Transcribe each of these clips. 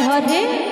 Hare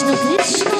Krishna Krishna